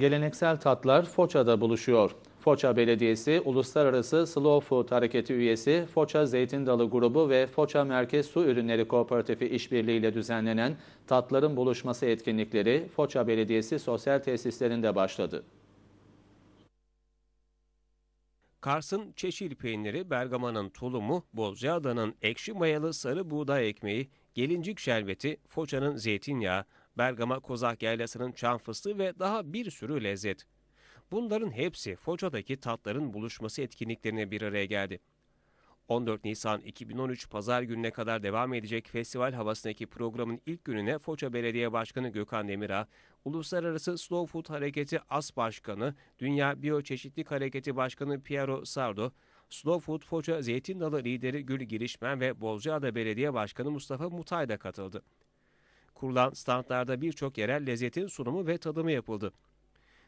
Geleneksel tatlar Foça'da buluşuyor. Foça Belediyesi, Uluslararası Slow Food Hareketi üyesi Foça Zeytin Dalı Grubu ve Foça Merkez Su Ürünleri Kooperatifi işbirliğiyle düzenlenen Tatların Buluşması etkinlikleri Foça Belediyesi sosyal tesislerinde başladı. Kars'ın çeşil peyniri, Bergama'nın tulumu, Bozcaada'nın ekşi mayalı sarı buğday ekmeği, Gelincik şerbeti, Foça'nın zeytinyağı, Bergama Kozak Yaylası'nın çam fıstığı ve daha bir sürü lezzet. Bunların hepsi Foça'daki tatların buluşması etkinliklerine bir araya geldi. 14 Nisan 2013 Pazar gününe kadar devam edecek festival havasındaki programın ilk gününe Foça Belediye Başkanı Gökhan Demirağ, Uluslararası Slow Food Hareketi AS Başkanı, Dünya Biyoçeşitlik Hareketi Başkanı Piero Sardo, Slow Food Foça Zeytin Dalı lideri Gül Girişmen ve Bozcaada Belediye Başkanı Mustafa Mutay da katıldı. Kurulan standlarda birçok yerel lezzetin sunumu ve tadımı yapıldı.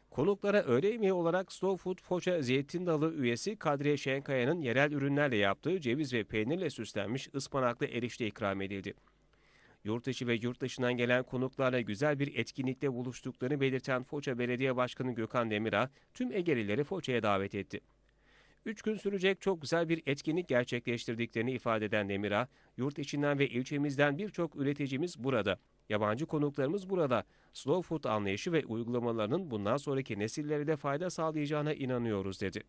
Konuklara öğle yemeği olarak Slow Food Foça Zeytin Dalı üyesi Kadriye Şenkaya'nın yerel ürünlerle yaptığı ceviz ve peynirle süslenmiş ıspanaklı erişte ikram edildi. Yurt içi ve yurt dışından gelen konuklarla güzel bir etkinlikte buluştuklarını belirten Foça Belediye Başkanı Gökhan Demirağ tüm Egelileri Foça'ya davet etti. Üç gün sürecek çok güzel bir etkinlik gerçekleştirdiklerini ifade eden Demirağ, yurt içinden ve ilçemizden birçok üreticimiz burada. Yabancı konuklarımız burada. Slow food anlayışı ve uygulamalarının bundan sonraki nesillere de fayda sağlayacağına inanıyoruz dedi.